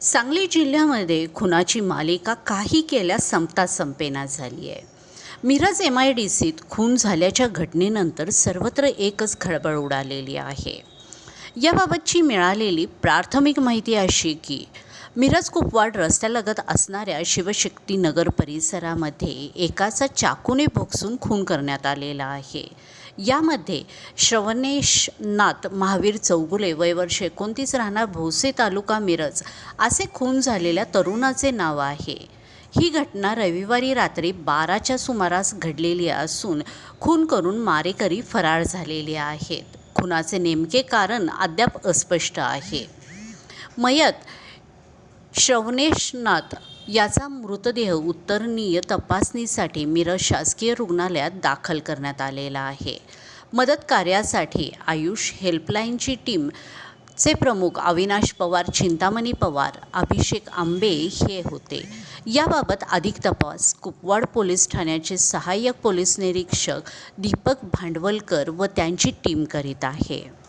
सांगली जिल्ह्यामध्ये खुनाची मालिका काही केल्या संपता संपेना झाली आहे मिरज एम आय डी सीत खून झाल्याच्या घटनेनंतर सर्वत्र एकच खळबळ उडालेली आहे. याबाबतची मिळालेली प्राथमिक माहिती अशी की मिरज कुपवाड रस्त्यालगत असणाऱ्या शिवशक्ती नगर परिसरामध्ये एकाचा चाकूने भोगसून खून करण्यात आलेला आहे. यामध्ये श्रवणेश नाथ महावीर चौगुले वय वर्ष एकोणतीस राहणार भोसे तालुका मिरज असे खून झालेल्या तरुणाचे नाव आहे. ही घटना रविवारी रात्री बाराच्या सुमारास घडलेली असून खून करून मारेकरी फरार झालेले आहेत. खुनाचे नेमके कारण अद्याप अस्पष्ट आहे. मयत श्रवणेशनाथ याचा मृतदेह उत्तरनीय तपासणीसाठी मिरज शासकीय रुग्णालयात दाखल करण्यात आलेला आहे. मदत कार्यासाठी आयुष हेल्पलाईनची टीम चे प्रमुख अविनाश पवार चिंतामणी पवार अभिषेक आंबे हे होते. याबाबत अधिक तपास कुपवाड पोलीस ठाण्याचे सहाय्यक पोलीस निरीक्षक दीपक भांडवलकर व त्यांची टीम करीत आहे.